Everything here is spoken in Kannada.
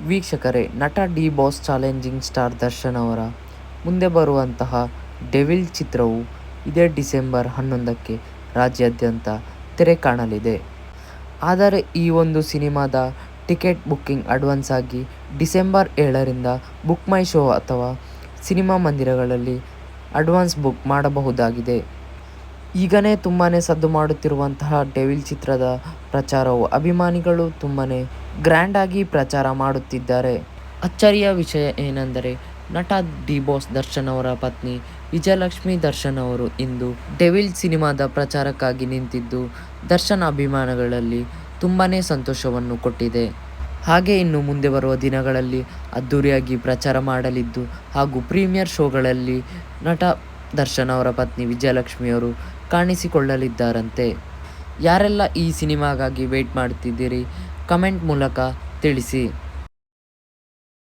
ವೀಕ್ಷಕರೇ, ನಟ D boss challenging star Darshan ಅವರ ಮುಂದೆ ಬರುವಂತಹ ಡೆವಿಲ್ ಚಿತ್ರವು ಇದೇ ಡಿಸೆಂಬರ್ ಹನ್ನೊಂದಕ್ಕೆ ರಾಜ್ಯಾದ್ಯಂತ ತೆರೆ ಕಾಣಲಿದೆ. ಆದರೆ ಈ ಒಂದು ಸಿನಿಮಾದ ಟಿಕೆಟ್ ಬುಕ್ಕಿಂಗ್ ಅಡ್ವಾನ್ಸ್ ಆಗಿ ಡಿಸೆಂಬರ್ ಏಳರಿಂದ ಬುಕ್ ಮೈ ಶೋ ಅಥವಾ ಸಿನಿಮಾ ಮಂದಿರಗಳಲ್ಲಿ ಅಡ್ವಾನ್ಸ್ ಬುಕ್ ಮಾಡಬಹುದಾಗಿದೆ. ಈಗನೇ ತುಂಬಾ ಸದ್ದು ಮಾಡುತ್ತಿರುವಂತಹ ಡೆವಿಲ್ ಚಿತ್ರದ ಪ್ರಚಾರವು ಅಭಿಮಾನಿಗಳು ತುಂಬಾ ಗ್ರ್ಯಾಂಡಾಗಿ ಪ್ರಚಾರ ಮಾಡುತ್ತಿದ್ದಾರೆ. ಅಚ್ಚರಿಯ ವಿಷಯ ಏನೆಂದರೆ, ನಟ ಡಿ ಬಾಸ್ ದರ್ಶನ್ ಅವರ ಪತ್ನಿ ವಿಜಯಲಕ್ಷ್ಮಿ ದರ್ಶನ್ ಅವರು ಇಂದು ಡೆವಿಲ್ ಸಿನಿಮಾದ ಪ್ರಚಾರಕ್ಕಾಗಿ ನಿಂತಿದ್ದು ದರ್ಶನ್ ಅಭಿಮಾನಗಳಲ್ಲಿ ತುಂಬಾ ಸಂತೋಷವನ್ನು ಕೊಟ್ಟಿದೆ. ಹಾಗೆ ಇನ್ನು ಮುಂದೆ ಬರುವ ದಿನಗಳಲ್ಲಿ ಅದ್ದೂರಿಯಾಗಿ ಪ್ರಚಾರ ಮಾಡಲಿದ್ದು ಹಾಗೂ ಪ್ರೀಮಿಯರ್ ಶೋಗಳಲ್ಲಿ ನಟ ದರ್ಶನ್ ಅವರ ಪತ್ನಿ ವಿಜಯಲಕ್ಷ್ಮಿಯವರು ಕಾಣಿಸಿಕೊಳ್ಳಲಿದ್ದಾರಂತೆ. ಯಾರೆಲ್ಲ ಈ ಸಿನಿಮಾಗಾಗಿ ವೆಯ್ಟ್ ಮಾಡ್ತಿದ್ದೀರಿ? ಕಮೆಂಟ್ ಮೂಲಕ ತಿಳಿಸಿ.